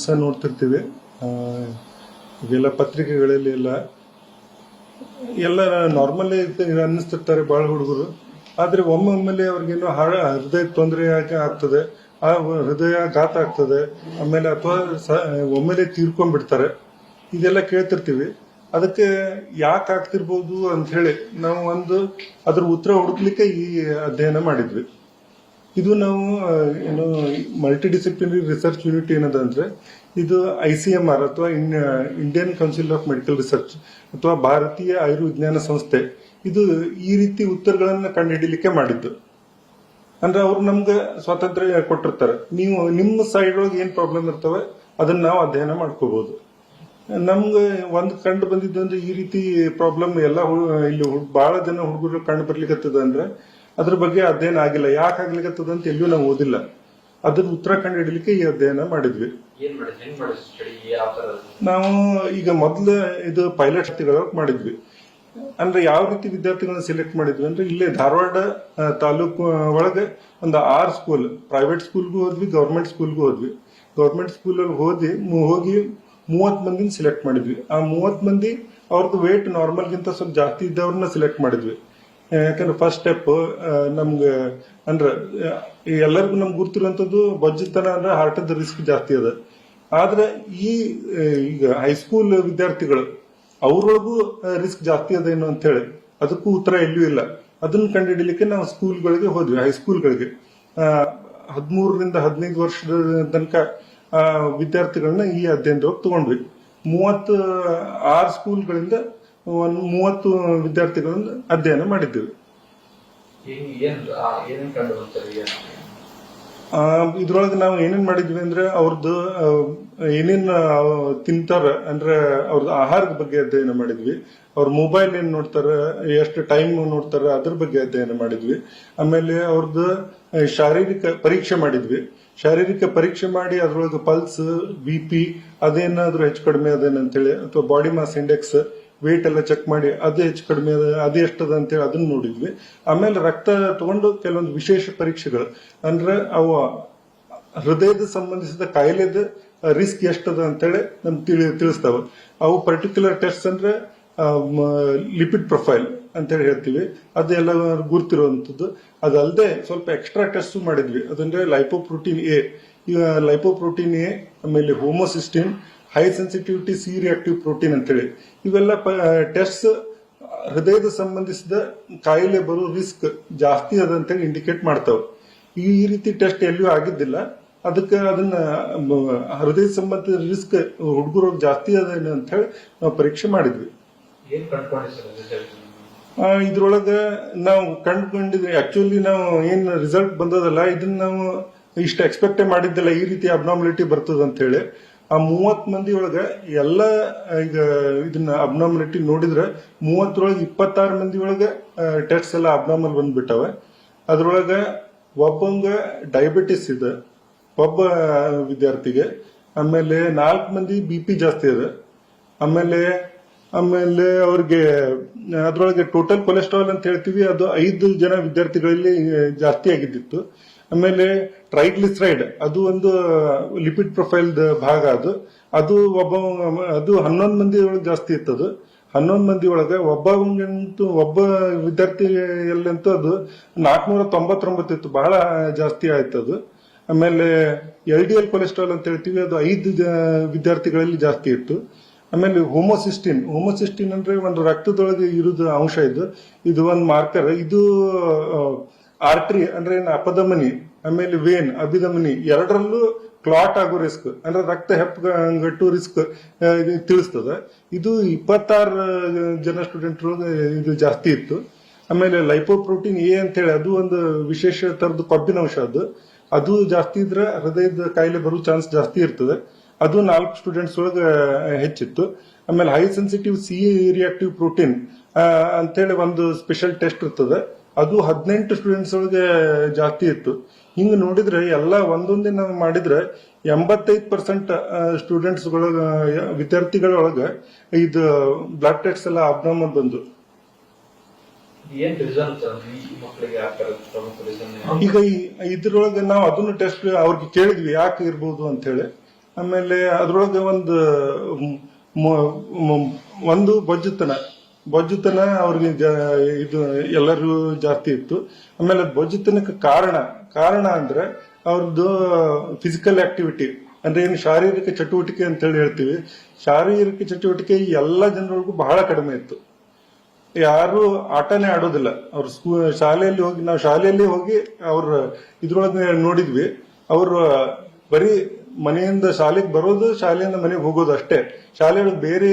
ದಿವಸ ನೋಡ್ತಿರ್ತೀವಿ. ಆ, ಇವೆಲ್ಲ ಪತ್ರಿಕೆಗಳಲ್ಲಿ ಎಲ್ಲ ಎಲ್ಲ ನಾರ್ಮಲ್ ಅನ್ನಿಸ್ತಿರ್ತಾರೆ ಭಾಳ ಹುಡುಗರು. ಆದರೆ ಒಮ್ಮೊಮ್ಮೆಲೆ ಅವ್ರಿಗೇನು ಹಾಳ ಹೃದಯ ತೊಂದರೆ ಆಗ್ತದೆ. ಆ ಹೃದಯ ಘಾತ ಆಗ್ತದೆ. ಆಮೇಲೆ ಅಥವಾ ಒಮ್ಮೆಲೆ ತೀರ್ಕೊಂಡ್ಬಿಡ್ತಾರೆ. ಇದೆಲ್ಲ ಕೇಳ್ತಿರ್ತೀವಿ. ಅದಕ್ಕೆ ಯಾಕೆ ಆಗ್ತಿರ್ಬೋದು ಅಂತ ಹೇಳಿ ನಾವು ಒಂದು ಅದ್ರ ಉತ್ತರ ಹುಡುಕ್ಲಿಕ್ಕೆ ಈ ಅಧ್ಯಯನ ಮಾಡಿದ್ವಿ. ಇದು ನಾವು ಏನು ಮಲ್ಟಿ ಡಿಸಿಪ್ಲಿನರಿ ರಿಸರ್ಚ್ ಯೂನಿಟ್ ಏನದ ಅಂದ್ರೆ ಇದು ಐ ಸಿ ಎಂ ಆರ್ ಅಥವಾ Indian Council of Medical Research ಅಥವಾ ಭಾರತೀಯ ಆಯುರ್ವಿಜ್ಞಾನ ಸಂಸ್ಥೆ, ಇದು ಈ ರೀತಿ ಉತ್ತರಗಳನ್ನ ಕಂಡುಹಿಡಿಲಿಕ್ಕೆ ಮಾಡಿದ್ದು. ಅಂದ್ರೆ ಅವ್ರು ನಮ್ಗೆ ಸ್ವಾತಂತ್ರ್ಯ ಕೊಟ್ಟಿರ್ತಾರೆ. ನೀವು, ನಿಮ್ಮ ಸೈಡ್ ಒಳಗೆ ಏನ್ ಪ್ರಾಬ್ಲಮ್ ಇರ್ತವೆ, ಅದನ್ನ ನಾವು ಅಧ್ಯಯನ ಮಾಡ್ಕೋಬಹುದು ನಮ್ಗೆ ಒಂದು ಕಂಡು ಬಂದಿದ್ದು ಅಂದ್ರೆ ಈ ರೀತಿ ಪ್ರಾಬ್ಲಮ್ ಎಲ್ಲ ಇಲ್ಲಿ ಬಹಳ ಜನ ಹುಡುಗರು ಕಂಡು ಬರ್ಲಿಕ್ಕೆ ಅಂದ್ರೆ ಅದ್ರ ಬಗ್ಗೆ ಅಧ್ಯಯನ ಆಗಿಲ್ಲ. ಯಾಕೆ ಆಗ್ಲಿಕ್ಕೆ ಅಂತ ಎಲ್ಲೂ ನಾವು ಓದಿಲ್ಲ. ಅದ್ರ ಉತ್ತರ ಕಂಡು ಹಿಡಿಲಿಕ್ಕೆ ಈ ಅಧ್ಯಯನ ಮಾಡಿದ್ವಿ. ನಾವು ಈಗ ಮೊದಲು ಇದು ಪೈಲಟ್ ಹತ್ತಿಗಳ ಮಾಡಿದ್ವಿ. ಅಂದ್ರೆ ಯಾವ ರೀತಿ ವಿದ್ಯಾರ್ಥಿಗಳನ್ನ ಸೆಲೆಕ್ಟ್ ಮಾಡಿದ್ವಿ ಅಂದ್ರೆ ಇಲ್ಲೇ ಧಾರವಾಡ ತಾಲೂಕು ಒಳಗೆ ಒಂದು ಆರ್ ಸ್ಕೂಲ್ ಪ್ರೈವೇಟ್ ಸ್ಕೂಲ್ಗೂ ಹೋದ್ವಿ ಗೌರ್ಮೆಂಟ್ ಸ್ಕೂಲ್ಗೂ ಹೋದ್ವಿ. ಗೌರ್ಮೆಂಟ್ ಸ್ಕೂಲಲ್ಲಿ ಹೋದಿ ಹೋಗಿ ಮೂವತ್ ಮಂದಿನ ಸೆಲೆಕ್ಟ್ ಮಾಡಿದ್ವಿ. ಆ ಮೂವತ್ ಮಂದಿ ಅವ್ರದ್ದು ವೇಟ್ ನಾರ್ಮಲ್ಗಿಂತ ಸ್ವಲ್ಪ ಜಾಸ್ತಿ ಇದ್ದವ್ರನ್ನ ಸೆಲೆಕ್ಟ್ ಮಾಡಿದ್ವಿ. ಯಾಕಂದ್ರೆ ಫಸ್ಟ್ ಸ್ಟೆಪ್ ನಮ್ಗೆ, ಅಂದ್ರೆ ಎಲ್ಲರಿಗೂ ನಮ್ಗೆ ಗೊತ್ತಿರುವಂತದ್ದು ಬಜ್ಜಿತನ ಅಂದ್ರೆ ಹಾರ್ಟದ ರಿಸ್ಕ್ ಜಾಸ್ತಿ ಅದ. ಆದ್ರೆ ಈ ಈಗ ಹೈಸ್ಕೂಲ್ ವಿದ್ಯಾರ್ಥಿಗಳು, ಅವ್ರೊಳಗೂ ರಿಸ್ಕ್ ಜಾಸ್ತಿ ಅದೇನು ಅಂತ ಹೇಳಿ, ಅದಕ್ಕೂ ಉತ್ತರ ಎಲ್ಲೂ ಇಲ್ಲ. ಅದನ್ನ ಕಂಡುಹಿಡಲಿಕ್ಕೆ ನಾವು ಸ್ಕೂಲ್ಗಳಿಗೆ ಹೋದ್ವಿ ಹೈಸ್ಕೂಲ್ಗಳಿಗೆ ಹದಿಮೂರರಿಂದ ಹದಿನೈದು ವರ್ಷದ ತನಕ ವಿದ್ಯಾರ್ಥಿಗಳನ್ನ ಈ ಅಧ್ಯಯನದೊಳಗೆ ತಗೊಂಡ್ವಿ. ಮೂವತ್ತು ಆರು ಸ್ಕೂಲ್ಗಳಿಂದ ಒಂದು ಮೂವತ್ತು ವಿದ್ಯಾರ್ಥಿಗಳನ್ನ ಅಧ್ಯಯನ ಮಾಡಿದ್ದೇವೆ. ಇದ್ರೊಳಗೆ ನಾವು ಏನೇನ್ ಮಾಡಿದ್ವಿ ಅಂದ್ರೆ ಅವ್ರದ್ದು ಏನೇನು ಏನೇನ್ ತಿಂತಾರ ಅಂದ್ರೆ ಅವ್ರದ್ದು ಆಹಾರದ ಬಗ್ಗೆ ಅಧ್ಯಯನ ಮಾಡಿದ್ವಿ. ಅವ್ರ ಮೊಬೈಲ್ ಏನ್ ನೋಡ್ತಾರ ಎಷ್ಟು ಟೈಮ್ ನೋಡ್ತಾರ ಅದ್ರ ಬಗ್ಗೆ ಅಧ್ಯಯನ ಮಾಡಿದ್ವಿ. ಆಮೇಲೆ ಅವ್ರದ್ದು ಶಾರೀರಿಕ ಪರೀಕ್ಷೆ ಮಾಡಿದ್ವಿ. ಶಾರೀರಿಕ ಪರೀಕ್ಷೆ ಮಾಡಿ ಅದ್ರೊಳಗೆ ಪಲ್ಸ್ ಬಿ ಪಿ ಅದೇನಾದ್ರೂ ಹೆಚ್ಚು ಕಡಿಮೆ ಅದೇನಂತೇಳಿ ಅಥವಾ ಬಾಡಿ ಮಾಸ್ ಇಂಡೆಕ್ಸ್ ವೇಟ್ ಎಲ್ಲ ಚೆಕ್ ಮಾಡಿ ಅದು ಹೆಚ್ಚು ಕಡಿಮೆ ಅದ, ಅದು ಎಷ್ಟದ ಅಂತೇಳಿ ಅದನ್ನ ನೋಡಿದ್ವಿ. ಆಮೇಲೆ ರಕ್ತ ತಗೊಂಡು ಕೆಲವೊಂದು ವಿಶೇಷ ಪರೀಕ್ಷೆಗಳು. ಅಂದ್ರೆ ಅವು ಹೃದಯದ ಸಂಬಂಧಿಸಿದ ಕಾಯಿಲೆದ ರಿಸ್ಕ್ ಎಷ್ಟದ ಅಂತೇಳಿ ನಮ್ ತಿಳಿ, ತಿಳಿಸ್ತಾವ. ಅವು ಪರ್ಟಿಕ್ಯುಲರ್ ಟೆಸ್ಟ್ ಅಂದ್ರೆ ಲಿಪಿಡ್ ಪ್ರೊಫೈಲ್ ಅಂತೇಳಿ ಹೇಳ್ತೀವಿ. ಅದೆಲ್ಲ ಗುರ್ತಿರುವಂಥದ್ದು ಅದಲ್ಲದೆ ಸ್ವಲ್ಪ ಎಕ್ಸ್ಟ್ರಾ ಟೆಸ್ಟ್ ಮಾಡಿದ್ವಿ. ಅದಂದ್ರೆ ಲೈಪೋಪ್ರೋಟೀನ್ ಎ ಲೈಪೋಪ್ರೋಟೀನ್ ಎ ಆಮೇಲೆ homocysteine high sensitivity C reactive protein ಅಂತೇಳಿ. ಇವೆಲ್ಲ ಟೆಸ್ಟ್ ಹೃದಯದ ಸಂಬಂಧಿಸಿದ ಕಾಯಿಲೆ ಬರೋ ರಿಸ್ಕ್ ಜಾಸ್ತಿ ಅದ ಅಂತೇಳಿ ಇಂಡಿಕೇಟ್ ಮಾಡ್ತಾವೆ. ಈ ರೀತಿ ಟೆಸ್ಟ್ ಎಲ್ಲಿಯೂ ಆಗಿದ್ದಿಲ್ಲ. ಅದಕ್ಕೆ ಅದನ್ನ ಹೃದಯ ಸಂಬಂಧಿತ ರಿಸ್ಕ್ ಹುಡುಗರು ಜಾಸ್ತಿ ಅದ ಅಂತ ಹೇಳಿ ನಾವು ಪರೀಕ್ಷೆ ಮಾಡಿದ್ವಿ. ಇದ್ರೊಳಗ ನಾವು ಕಂಡುಕೊಂಡಿದ್ವಿ. ಆಕ್ಚುಲಿ ನಾವು ಏನ್ ರಿಸಲ್ಟ್ ಬಂದದಲ್ಲ ಇದನ್ನ ನಾವು ಇಷ್ಟು ಎಕ್ಸ್ಪೆಕ್ಟೇ ಮಾಡಿದ್ದಿಲ್ಲ ಈ ರೀತಿ ಅಬ್ನಾಮಿಲಿಟಿ ಬರ್ತದ ಅಂತ ಹೇಳಿ ಆ ಮೂವತ್ ಮಂದಿ ಒಳಗ ಎಲ್ಲ ಈಗ ಇದನ್ನ ಅಬ್ನಾರ್ಮಲಿಟಿ ನೋಡಿದ್ರೆ ಮೂವತ್ತರೊಳಗೆ ಇಪ್ಪತ್ತಾರು ಮಂದಿ ಒಳಗ ಟೆಸ್ಟ್ ಎಲ್ಲ ಅಬ್ನಾಮಲ್ ಬಂದ್ಬಿಟ್ಟವೆ. ಅದ್ರೊಳಗ ಒಬ್ಬಂಗ ಡಯಾಬಿಟಿಸ್ ಇದೆ, ಒಬ್ಬ ವಿದ್ಯಾರ್ಥಿಗೆ. ಆಮೇಲೆ ನಾಲ್ಕು ಮಂದಿ ಬಿ ಪಿ ಜಾಸ್ತಿ ಇದೆ. ಆಮೇಲೆ ಆಮೇಲೆ ಅವ್ರಿಗೆ, ಅದ್ರೊಳಗೆ ಟೋಟಲ್ ಕೊಲೆಸ್ಟ್ರಾಲ್ ಅಂತ ಹೇಳ್ತೀವಿ, ಅದು ಐದು ಜನ ವಿದ್ಯಾರ್ಥಿಗಳಲ್ಲಿ ಜಾಸ್ತಿ ಆಗಿದ್ದಿತ್ತು. ಆಮೇಲೆ ಟ್ರೈಗ್ಲಿಸರೈಡ್, ಅದು ಒಂದು ಲಿಪಿಡ್ ಪ್ರೊಫೈಲ್ ಭಾಗ ಅದು. ಅದು ಒಬ್ಬ, ಅದು ಹನ್ನೊಂದು ಮಂದಿ ಒಳಗೆ ಜಾಸ್ತಿ ಇತ್ತದು. ಹನ್ನೊಂದು ಮಂದಿ ಒಳಗೆ ಒಬ್ಬ ಒಬ್ಬ ವಿದ್ಯಾರ್ಥಿಯಲ್ಲಂತೂ ಅದು ನಾಲ್ಕನೂರ ತೊಂಬತ್ತೊಂಬತ್ತು ಇತ್ತು. ಬಹಳ ಜಾಸ್ತಿ ಆಯ್ತು ಅದು ಆಮೇಲೆ ಎಲ್ ಡಿ ಎಲ್ ಕೊಲೆಸ್ಟ್ರಾಲ್ ಅಂತ ಹೇಳ್ತೀವಿ, ಅದು ಐದು ವಿದ್ಯಾರ್ಥಿಗಳಲ್ಲಿ ಜಾಸ್ತಿ ಇತ್ತು. ಆಮೇಲೆ ಹೋಮೋಸಿಸ್ಟಿನ್ ಹೋಮೋಸಿಸ್ಟಿನ್ ಅಂದ್ರೆ ಒಂದು ರಕ್ತದೊಳಗೆ ಇರೋದು ಅಂಶ ಇದು. ಇದು ಒಂದು ಮಾರ್ಕರ್ ಇದು ಆರ್ಟ್ರಿ ಅಂದ್ರೆ ಅಪಧಮನಿ. ಆಮೇಲೆ ವೇನ್ ಅಭಿಧಮನಿ, ಎರಡರಲ್ಲೂ ಕ್ಲಾಟ್ ಆಗೋ ರಿಸ್ಕ್ ಅಂದ್ರೆ ರಕ್ತ ಹೆಪ್ಪಗಟ್ಟು ರಿಸ್ಕ್ ತಿಳಿಸ್ತದ. ಇದು ಇಪ್ಪತ್ತಾರು ಜನ ಸ್ಟೂಡೆಂಟ್ ಇದು ಜಾಸ್ತಿ ಇತ್ತು. ಆಮೇಲೆ ಲೈಪೋಪ್ರೋಟೀನ್ ಎ ಅಂತ ಹೇಳಿ ಅದು ಒಂದು ವಿಶೇಷ ತರದ ಕೊಬ್ಬಿನ ಅಂಶ ಅದು. ಅದು ಜಾಸ್ತಿ ಇದ್ರೆ ಹೃದಯದ ಕಾಯಿಲೆ ಬರೋ ಚಾನ್ಸ್ ಜಾಸ್ತಿ ಇರ್ತದೆ. ಅದು ನಾಲ್ಕು ಸ್ಟೂಡೆಂಟ್ಸ್ ಒಳಗೆ ಹೆಚ್ಚಿತ್ತು. ಆಮೇಲೆ high sensitive C reactive protein ಅಂತೇಳಿ ಒಂದು ಸ್ಪೆಷಲ್ ಟೆಸ್ಟ್ ಇರ್ತದೆ. ಅದು ಹದಿನೆಂಟು ಸ್ಟೂಡೆಂಟ್ಸ್ ಒಳಗೆ ಜಾಸ್ತಿ ಇತ್ತು. ಹಿಂಗ್ ನೋಡಿದ್ರೆ ಎಲ್ಲ ಒಂದೊಂದಿನ ಮಾಡಿದ್ರೆ ಎಂಬತ್ತೈದು ಪರ್ಸೆಂಟ್ ಸ್ಟೂಡೆಂಟ್ಸ್ ವಿದ್ಯಾರ್ಥಿಗಳೊಳಗೆ ಇದು ಬ್ಲಡ್ ಟೆಸ್ಟ್ ಎಲ್ಲ ಅಬ್ನಾರ್ಮಲ್ ಬಂದು. ಈಗ ಇದ್ರೊಳಗೆ ನಾವು ಅದನ್ನು ಟೆಸ್ಟ್ ಅವ್ರಿಗೆ ಕೇಳಿದ್ವಿ ಯಾಕೆ ಇರ್ಬೋದು ಅಂತ ಹೇಳಿ. ಆಮೇಲೆ ಅದ್ರೊಳಗೆ ಒಂದು ಒಂದು ಬೊಜ್ಜುತನ. ಬೊಜ್ಜುತನ ಅವ್ರಿಗೆ ಇದು ಎಲ್ಲರಿಗೂ ಜಾಸ್ತಿ ಇತ್ತು. ಆಮೇಲೆ ಬೊಜ್ಜುತನಕ್ಕೆ ಕಾರಣ ಕಾರಣ ಅಂದ್ರೆ ಅವ್ರದ್ದು ಫಿಸಿಕಲ್ ಆಕ್ಟಿವಿಟಿ ಅಂದ್ರೆ ಏನು ಶಾರೀರಿಕ ಚಟುವಟಿಕೆ ಅಂತ ಹೇಳಿ ಹೇಳ್ತೀವಿ. ಶಾರೀರಿಕ ಚಟುವಟಿಕೆ ಎಲ್ಲ ಜನರಿಗೂ ಬಹಳ ಕಡಿಮೆ ಇತ್ತು. ಯಾರು ಆಟನೇ ಆಡೋದಿಲ್ಲ. ಅವ್ರ ಸ್ಕೂ, ಶಾಲೆಯಲ್ಲಿ ಹೋಗಿ, ನಾವು ಶಾಲೆಯಲ್ಲಿ ಹೋಗಿ ಅವ್ರ ಇದ್ರೊಳಗೆ ನೋಡಿದ್ವಿ. ಅವರು ಬರೀ ಮನೆಯಿಂದ ಶಾಲೆಗೆ ಬರೋದು, ಶಾಲೆಯಿಂದ ಮನೆಗೆ ಹೋಗೋದು ಅಷ್ಟೇ. ಶಾಲೆಗಳು ಬೇರೆ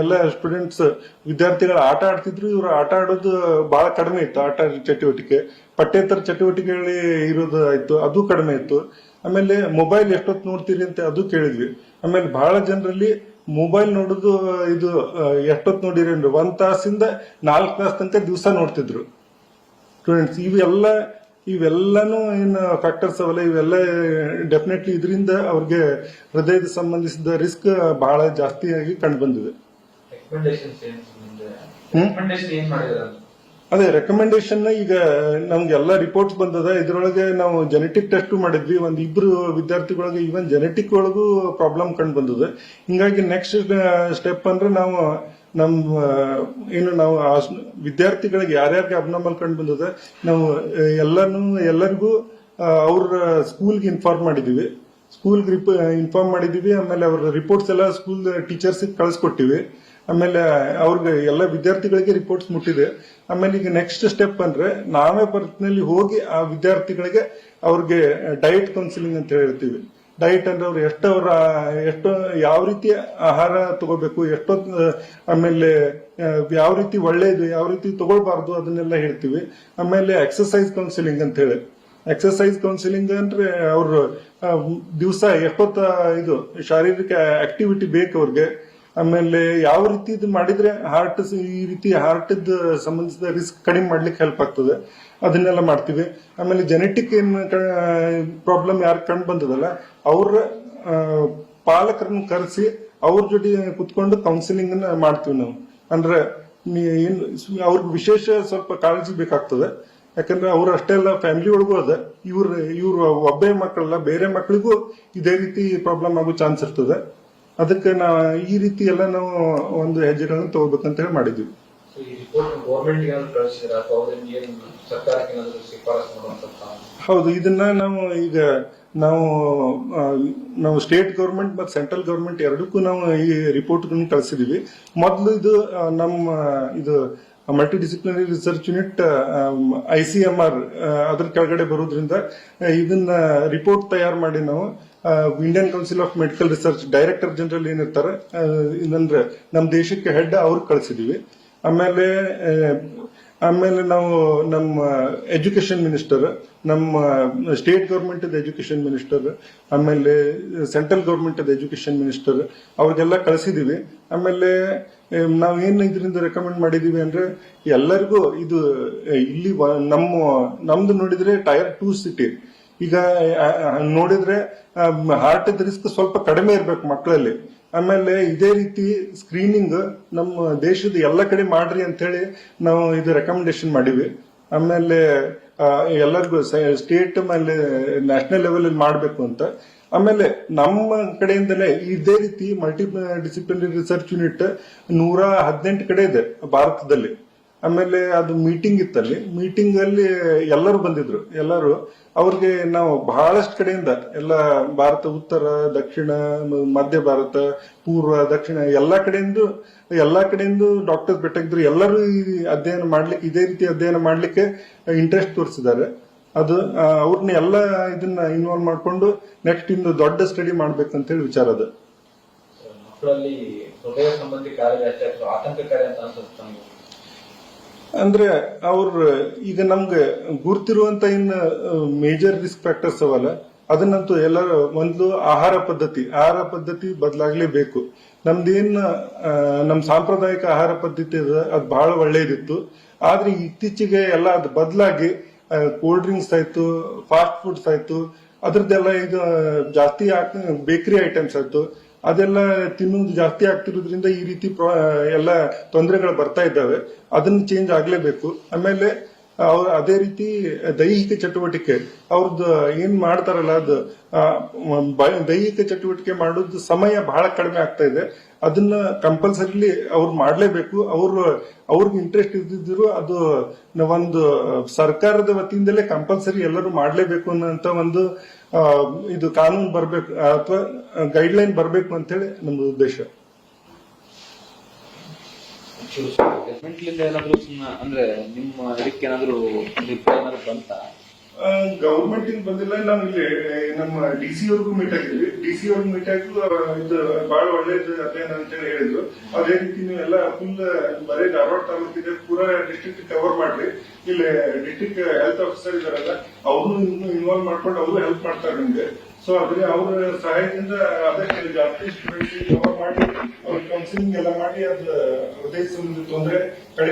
ಎಲ್ಲ ಸ್ಟೂಡೆಂಟ್ಸ್ ವಿದ್ಯಾರ್ಥಿಗಳು ಆಟ ಆಡ್ತಿದ್ರು, ಇವರು ಆಟ ಆಡೋದು ಬಹಳ ಕಡಿಮೆ ಇತ್ತು. ಆಟ ಚಟುವಟಿಕೆ, ಪಠ್ಯೇತರ ಚಟುವಟಿಕೆಗಳಲ್ಲಿ ಇರೋದು ಆಯ್ತು, ಅದು ಕಡಿಮೆ ಇತ್ತು. ಆಮೇಲೆ ಮೊಬೈಲ್ ಎಷ್ಟೊತ್ತು ನೋಡ್ತೀರಿ ಅಂತ ಅದು ಕೇಳಿದ್ವಿ. ಆಮೇಲೆ ಬಹಳ ಜನರಲ್ಲಿ ಮೊಬೈಲ್ ನೋಡೋದು, ಇದು, ಎಷ್ಟೊತ್ತು ನೋಡಿರಿ ಅಂದ್ರೆ. ಒಂದ್ ತಾಸಿಂದ ನಾಲ್ಕು ತಾಸು ತನಕ ದಿವಸ ನೋಡ್ತಿದ್ರು. ಸ್ಟೂಡೆಂಟ್ಸ್ ಇವೆಲ್ಲ ಇವೆಲ್ಲನೂ ಏನು ಫ್ಯಾಕ್ಟರ್ಸ್ ಅವಲ್ಲ ಇವೆಲ್ಲ ಡೆಫಿನೆಟ್ಲಿ ಇದರಿಂದ ಅವ್ರಿಗೆ ಹೃದಯದ ಸಂಬಂಧಿಸಿದ ರಿಸ್ಕ್ ಬಹಳ ಜಾಸ್ತಿಯಾಗಿ ಕಂಡು ಬಂದಿದೆ. ಅದೇ ರೆಕಮೆಂಡೇಶನ್ ಈಗ ನಮ್ಗೆ ಎಲ್ಲ ರಿಪೋರ್ಟ್ಸ್ ಬಂದದ ಇದ್ರೊಳಗೆ ನಾವು ಜೆನೆಟಿಕ್ ಟೆಸ್ಟ್ ಮಾಡಿದ್ವಿ. ಒಂದ್ ಇಬ್ರು ವಿದ್ಯಾರ್ಥಿಗಳಿಗೆ ಈವನ್ ಜೆನೆಟಿಕ್ ಒಳಗೂ ಪ್ರಾಬ್ಲಮ್ ಕಂಡು ಬಂದದ. ಹಿಂಗಾಗಿ ನೆಕ್ಸ್ಟ್ ಸ್ಟೆಪ್ ಅಂದ್ರೆ ನಾವು ನಮ್ಮ ಏನು ನಾವು ವಿದ್ಯಾರ್ಥಿಗಳಿಗೆ ಯಾರ್ಯಾರಿಗೆ ಅಬ್ನಾಮಲ್ ಕಂಡು ಬಂದಿದೆ, ನಾವು ಎಲ್ಲನೂ, ಎಲ್ಲರಿಗೂ ಅವ್ರ ಸ್ಕೂಲ್ಗೆ ಇನ್ಫಾರ್ಮ್ ಮಾಡಿದೀವಿ ಸ್ಕೂಲ್ಗೆ ಇನ್ಫಾರ್ಮ್ ಮಾಡಿದೀವಿ ಆಮೇಲೆ ಅವ್ರ ರಿಪೋರ್ಟ್ಸ್ ಎಲ್ಲ ಸ್ಕೂಲ್ ಟೀಚರ್ಸ್ ಕಳಿಸ್ಕೊಟ್ಟಿವಿ. ಆಮೇಲೆ ಅವ್ರಿಗೆ ಎಲ್ಲ ವಿದ್ಯಾರ್ಥಿಗಳಿಗೆ ರಿಪೋರ್ಟ್ಸ್ ಮುಟ್ಟಿದೆ. ಆಮೇಲೆ ಈಗ ನೆಕ್ಸ್ಟ್ ಸ್ಟೆಪ್ ಅಂದ್ರೆ, ನಾವೇ ಪರ್ಸನಲಿ ಹೋಗಿ ಆ ವಿದ್ಯಾರ್ಥಿಗಳಿಗೆ ಅವ್ರಿಗೆ ಡಯಟ್ ಕೌನ್ಸಿಲಿಂಗ್ ಅಂತ ಹೇಳ್ತೀವಿ. ಡಯಟ್ ಅಂದ್ರೆ ಅವ್ರು ಎಷ್ಟು ಎಷ್ಟು ಯಾವ ರೀತಿ ಆಹಾರ ತಗೋಬೇಕು ಎಷ್ಟೊತ್ತು ಆಮೇಲೆ ಯಾವ ರೀತಿ ಒಳ್ಳೇದು, ಯಾವ ರೀತಿ ತಗೊಳ್ಬಾರ್ದು ಅದನ್ನೆಲ್ಲ ಹೇಳ್ತೀವಿ. ಆಮೇಲೆ ಎಕ್ಸಸೈಸ್ ಕೌನ್ಸಿಲಿಂಗ್ ಅಂತ ಹೇಳಿ. ಎಕ್ಸಸೈಸ್ ಕೌನ್ಸಿಲಿಂಗ್ ಅಂದ್ರೆ ಅವ್ರು ದಿವಸ ಎಷ್ಟೊತ್ತ, ಇದು, ಶಾರೀರಿಕ ಆಕ್ಟಿವಿಟಿ ಬೇಕು ಅವ್ರಿಗೆ ಆಮೇಲೆ ಯಾವ ರೀತಿ ಇದು ಮಾಡಿದ್ರೆ ಹಾರ್ಟ್ ಈ ರೀತಿ ಹಾರ್ಟ್ ಸಂಬಂಧಿಸಿದ ರಿಸ್ಕ್ ಕಡಿಮೆ ಮಾಡ್ಲಿಕ್ಕೆ ಹೆಲ್ಪ್ ಆಗ್ತದೆ. ಅದನ್ನೆಲ್ಲ ಮಾಡ್ತೀವಿ. ಆಮೇಲೆ ಜೆನೆಟಿಕ್ ಏನ್ ಪ್ರಾಬ್ಲಮ್ ಯಾರು ಕಂಡು ಬಂದದಲ್ಲ, ಅವ್ರ ಪಾಲಕರನ್ನ ಕರೆಸಿ ಅವ್ರ ಜೊತೆ ಕುತ್ಕೊಂಡು ಕೌನ್ಸಿಲಿಂಗ್ ಮಾಡ್ತೀವಿ ನಾವು. ಅಂದ್ರೆ ಏನ್ ಅವ್ರಿಗೆ ವಿಶೇಷ ಸ್ವಲ್ಪ ಕಾಳಜಿ ಬೇಕಾಗ್ತದೆ. ಯಾಕಂದ್ರೆ ಅವ್ರು ಅಷ್ಟೇ ಅಲ್ಲ ಫ್ಯಾಮಿಲಿ ಒಳಗೂ ಅದ. ಇವ್ರ ಇವ್ರು ಒಬ್ಬೇ ಮಕ್ಕಳಲ್ಲ, ಬೇರೆ ಮಕ್ಕಳಿಗೂ ಇದೇ ರೀತಿ ಪ್ರಾಬ್ಲಮ್ ಆಗೋ ಚಾನ್ಸ್ ಇರ್ತದೆ. ಅದಕ್ಕೆ ನಾ ಈ ರೀತಿ ಎಲ್ಲ ನಾವು ಒಂದು ಹೆಜ್ಜೆಗಳನ್ನ ತಗೋಬೇಕಂತ ಹೇಳಿ ಮಾಡಿದ್ವಿ. ಹೌದು ಇದನ್ನ ನಾವು ಈಗ ನಾವು ನಾವು ಸ್ಟೇಟ್ ಗೌರ್ಮೆಂಟ್ ಮತ್ತು ಸೆಂಟ್ರಲ್ ಗೌರ್ಮೆಂಟ್ ಎರಡಕ್ಕೂ ನಾವು ಈ ರಿಪೋರ್ಟ್ ಕಳಿಸಿದೀವಿ. ಮೊದಲು ಇದು ನಮ್ಮ ಇದು multi disciplinary research unit I C M R ಅದ್ರ ಕೆಳಗಡೆ ಬರೋದ್ರಿಂದ ಇದನ್ನ ರಿಪೋರ್ಟ್ ತಯಾರು ಮಾಡಿ ನಾವು Indian Council of Medical Research Director General ಏನಿರ್ತಾರೆ ಇಲ್ಲಂದ್ರೆ ಇದಂದ್ರೆ ನಮ್ಮ ದೇಶಕ್ಕೆ ಹೆಡ್ ಅವ್ರಿಗೆ ಕಳಿಸಿದೀವಿ. ಆಮೇಲೆ ಆಮೇಲೆ ನಾವು ನಮ್ಮ ಎಜುಕೇಶನ್ ಮಿನಿಸ್ಟರ್ ನಮ್ಮ ಸ್ಟೇಟ್ ಗೌರ್ಮೆಂಟ್ ಎಜುಕೇಶನ್ ಮಿನಿಸ್ಟರ್ ಆಮೇಲೆ ಸೆಂಟ್ರಲ್ ಗೌರ್ಮೆಂಟ್ ಎಜುಕೇಶನ್ ಮಿನಿಸ್ಟರ್ ಅವ್ರಿಗೆಲ್ಲ ಕಳಿಸಿದೀವಿ. ಆಮೇಲೆ ನಾವ್ ಏನು ಇದರಿಂದ ರೆಕಮೆಂಡ್ ಮಾಡಿದೀವಿ ಅಂದ್ರೆ ಎಲ್ಲರಿಗೂ ಇದು ಇಲ್ಲಿ ನಮ್ಮ, ನಮ್ದು ನೋಡಿದ್ರೆ ಟೈರ್ ಟೂ ಸಿಟಿ ಈಗ ನೋಡಿದ್ರೆ ಹಾರ್ಟ್ ರಿಸ್ಕ್ ಸ್ವಲ್ಪ ಕಡಿಮೆ ಇರ್ಬೇಕು ಮಕ್ಕಳಲ್ಲಿ ಆಮೇಲೆ ಇದೇ ರೀತಿ ಸ್ಕ್ರೀನಿಂಗ್ ನಮ್ಮ ದೇಶದ ಎಲ್ಲ ಕಡೆ ಮಾಡ್ರಿ ಅಂತ ಹೇಳಿ ನಾವು ಇದು ರೆಕಮೆಂಡೇಶನ್ ಮಾಡಿವಿ. ಆಮೇಲೆ ಎಲ್ಲರಿಗೂ ಸ್ಟೇಟ್ ಮೇಲೆ ನ್ಯಾಷನಲ್ ಲೆವೆಲ್ ಅಲ್ಲಿ ಮಾಡಬೇಕು ಅಂತ. ಆಮೇಲೆ ನಮ್ಮ ಕಡೆಯಿಂದಲೇ ಇದೇ ರೀತಿ ಮಲ್ಟಿ ಡಿಸಿಪ್ಲಿನರಿ ರಿಸರ್ಚ್ ಯೂನಿಟ್ ನೂರ ಹದಿನೆಂಟು ಕಡೆ ಇದೆ ಭಾರತದಲ್ಲಿ. ಆಮೇಲೆ ಅದು ಮೀಟಿಂಗ್ ಇತ್ತಲ್ಲಿ. ಮೀಟಿಂಗ್ ಅಲ್ಲಿ ಎಲ್ಲರೂ ಬಂದಿದ್ರು. ಎಲ್ಲರೂ ಅವ್ರಿಗೆ ನಾವು ಬಹಳಷ್ಟು ಕಡೆಯಿಂದ ಎಲ್ಲ ಭಾರತ, ಉತ್ತರ, ದಕ್ಷಿಣ, ಮಧ್ಯ ಭಾರತ, ಪೂರ್ವ, ದಕ್ಷಿಣ ಎಲ್ಲಾ ಕಡೆಯಿಂದ ಎಲ್ಲಾ ಕಡೆಯಿಂದ ಡಾಕ್ಟರ್ ಬೆಟ್ಟಿದ್ರು ಎಲ್ಲರೂ ಅಧ್ಯಯನ ಮಾಡ್ಲಿಕ್ಕೆ, ಇದೇ ರೀತಿ ಅಧ್ಯಯನ ಮಾಡ್ಲಿಕ್ಕೆ ಇಂಟ್ರೆಸ್ಟ್ ತೋರಿಸಿದ್ದಾರೆ. ಅದು ಅವ್ರನ್ನ ಎಲ್ಲ ಇದನ್ನ ಇನ್ವಾಲ್ವ್ ಮಾಡ್ಕೊಂಡು ನೆಕ್ಸ್ಟ್ ಇನ್ನು ದೊಡ್ಡ ಸ್ಟಡಿ ಮಾಡ್ಬೇಕಂತ ಹೇಳಿ ವಿಚಾರ ಅದು. ಮಕ್ಕಳಲ್ಲಿ ಹೃದಯ ಸಂಬಂಧಿ ಕಾಯಿಲೆ ಜಾಸ್ತಿ ಆಗ್ತದೆ ಆತಂಕಕಾರಿ ಅಂತ ಅನ್ಸುತ್ತೆ ಅಂದ್ರೆ ಅವ್ರ ಈಗ ನಮ್ಗೆ ಗುರ್ತಿರುವಂತ ಇನ್ ಮೇಜರ್ ರಿಸ್ಕ್ ಫ್ಯಾಕ್ಟರ್ಸ್ ಅವಲ್ಲ ಅದನ್ನಂತೂ ಎಲ್ಲ ಒಂದು ಆಹಾರ ಪದ್ಧತಿ ಆಹಾರ ಪದ್ಧತಿ ಬದಲಾಗ್ಲೇಬೇಕು. ನಮ್ದೇನ್ ನಮ್ಮ ನಮ್ ಸಾಂಪ್ರದಾಯಿಕ ಆಹಾರ ಪದ್ಧತಿ ಅದ ಅದು ಬಹಳ ಒಳ್ಳೇದಿತ್ತು. ಆದ್ರೆ ಇತ್ತೀಚೆಗೆ ಎಲ್ಲ ಅದು ಬದಲಾಗಿ ಕೋಲ್ಡ್ ಡ್ರಿಂಕ್ಸ್ ಆಯ್ತು ಫಾಸ್ಟ್ ಫುಡ್ಸ್ ಆಯ್ತು, ಅದ್ರದ್ದೆಲ್ಲ ಈಗ ಜಾಸ್ತಿ ಬೇಕರಿ ಐಟಮ್ಸ್ ಆಯ್ತು, ಅದೆಲ್ಲ ತಿನ್ನೋದು ಜಾಸ್ತಿ ಆಗ್ತಿರೋದ್ರಿಂದ ಈ ರೀತಿ ಎಲ್ಲ ತೊಂದರೆಗಳು ಬರ್ತಾ ಇದ್ದಾವೆ. ಅದನ್ನ ಚೇಂಜ್ ಆಗ್ಲೇಬೇಕು. ಆಮೇಲೆ ಅದೇ ರೀತಿ ದೈಹಿಕ ಚಟುವಟಿಕೆ. ಅವ್ರದ್ದು ಏನ್ ಮಾಡ್ತಾರಲ್ಲ ಅದು ದೈಹಿಕ ಚಟುವಟಿಕೆ ಮಾಡೋದು ಸಮಯ ಬಹಳ ಕಡಿಮೆ ಆಗ್ತಾ ಇದೆ. ಅದನ್ನ ಕಂಪಲ್ಸರಿಲಿ ಅವ್ರು ಮಾಡಲೇಬೇಕು. ಅವ್ರು, ಅವ್ರಿಗೆ ಇಂಟ್ರೆಸ್ಟ್ ಇದ್ದಿದ್ರು ಅದು ಒಂದು ಸರ್ಕಾರದ ವತಿಯಿಂದಲೇ ಕಂಪಲ್ಸರಿ ಎಲ್ಲರೂ ಮಾಡಲೇಬೇಕು ಅನ್ನೋಂತ ಒಂದು ಇದು ಕಾನೂನು ಬರಬೇಕು, ಅಥವಾ ಗೈಡ್ಲೈನ್ ಬರಬೇಕು ಅಂತ ಹೇಳಿ ನಮ್ದು ಉದ್ದೇಶ. ಏನಾದ್ರು ಅಂದ್ರೆ ನಿಮ್ಮ ಇದಕ್ಕೆ ಏನಾದ್ರು ಬಂತ? ಗವರ್ಮೆಂಟ್ ಬಂದಿಲ್ಲ, ನಾವು ಇಲ್ಲಿ ನಮ್ಮ ಡಿ ಸಿ ಅವ್ರಿಗೂ ಮೀಟ್ ಆಗಿದ್ವಿ. ಡಿ ಸಿ ಅವ್ರಿಗೆ ಮೀಟ್ ಆಗಿ ಇದು ಬಹಳ ಒಳ್ಳೇದು ಅಧ್ಯಯನ ಅಂತ ಹೇಳಿ ಹೇಳಿದ್ರು. ಅದೇ ರೀತಿ ನೀವೆಲ್ಲ ಫುಲ್ ಬರೀ ಧಾರವಾಡ ತಾಲೂಕಿದೆ ಪೂರಾ ಡಿಸ್ಟ್ರಿಕ್ಟ್ ಕವರ್ ಮಾಡ್ರಿ. ಇಲ್ಲಿ ಡಿಸ್ಟ್ರಿಕ್ಟ್ ಹೆಲ್ತ್ ಆಫೀಸರ್ ಇದಾರಲ್ಲ ಅವರು ಇನ್ನು ಇನ್ವಾಲ್ವ್ ಮಾಡ್ಕೊಂಡು ಅವರು ಹೆಲ್ಪ್ ಮಾಡ್ತಾರೆ ನಿಮ್ಗೆ. ಸೊ ಅದ್ರ ಅವ್ರ ಸಹಾಯದಿಂದ ಅದಕ್ಕೆ ಜಾಸ್ತಿ ಸ್ಟೂಡೆಂಟ್ಸ್ ಕವರ್ ಮಾಡಿ, ಅವ್ರ ಕೌನ್ಸಿಲಿಂಗ್ ಎಲ್ಲ ಮಾಡಿ, ಅದು ಹೃದಯ ತೊಂದರೆ ಕಡಿಮೆ